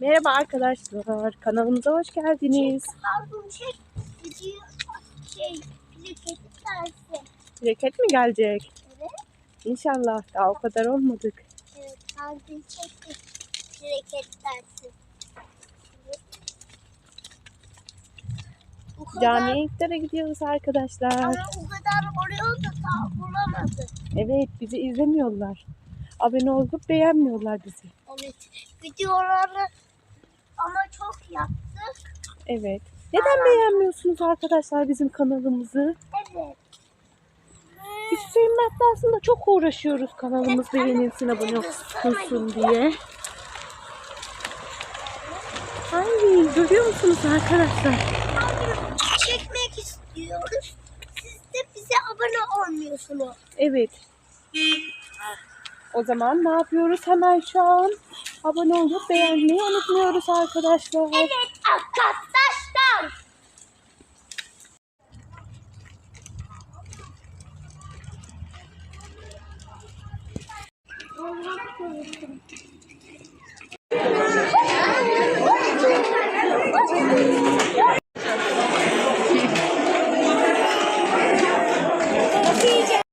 Merhaba arkadaşlar. Kanalımıza hoş geldiniz. Aldım şey gidiyor şey plaket dersi. Plaket mi gelecek? Evet. İnşallah. Daha o kadar olmadık. Evet aldım çekti plaket dersi. Kadar, Camiye iftara gidiyoruz arkadaşlar. ama o kadar oraya da daha bulamadı. Evet bizi izlemiyorlar. Abone olup beğenmiyorlar bizi. Evet videoları ama çok yaptık. Evet. Neden beğenmiyorsunuz arkadaşlar bizim kanalımızı? Evet. Hüseyin Mert'le aslında çok uğraşıyoruz kanalımız beğenilsin abone olsun diye. Ay görüyor musunuz arkadaşlar? Çekmek istiyoruz. Siz de bize abone olmuyorsunuz. Evet. O zaman ne yapıyoruz hemen şu an? Abone olup beğenmeyi unutmuyoruz arkadaşlar. Evet arkadaşlar.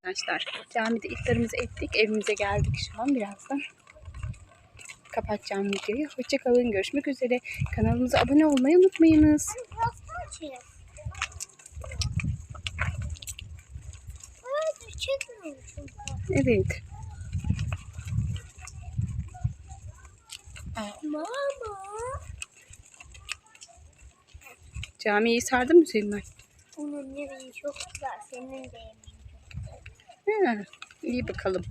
Arkadaşlar camide iftarımızı ettik. Evimize geldik şu an birazdan. Kapatacağım videoyu. Hoşçakalın. Görüşmek üzere. Kanalımıza abone olmayı unutmayınız. Evet. Mama. Camiyi sardın mı Mert? Onun yemeği çok güzel. Senin de yemeğin çok güzel. Ha, iyi bakalım.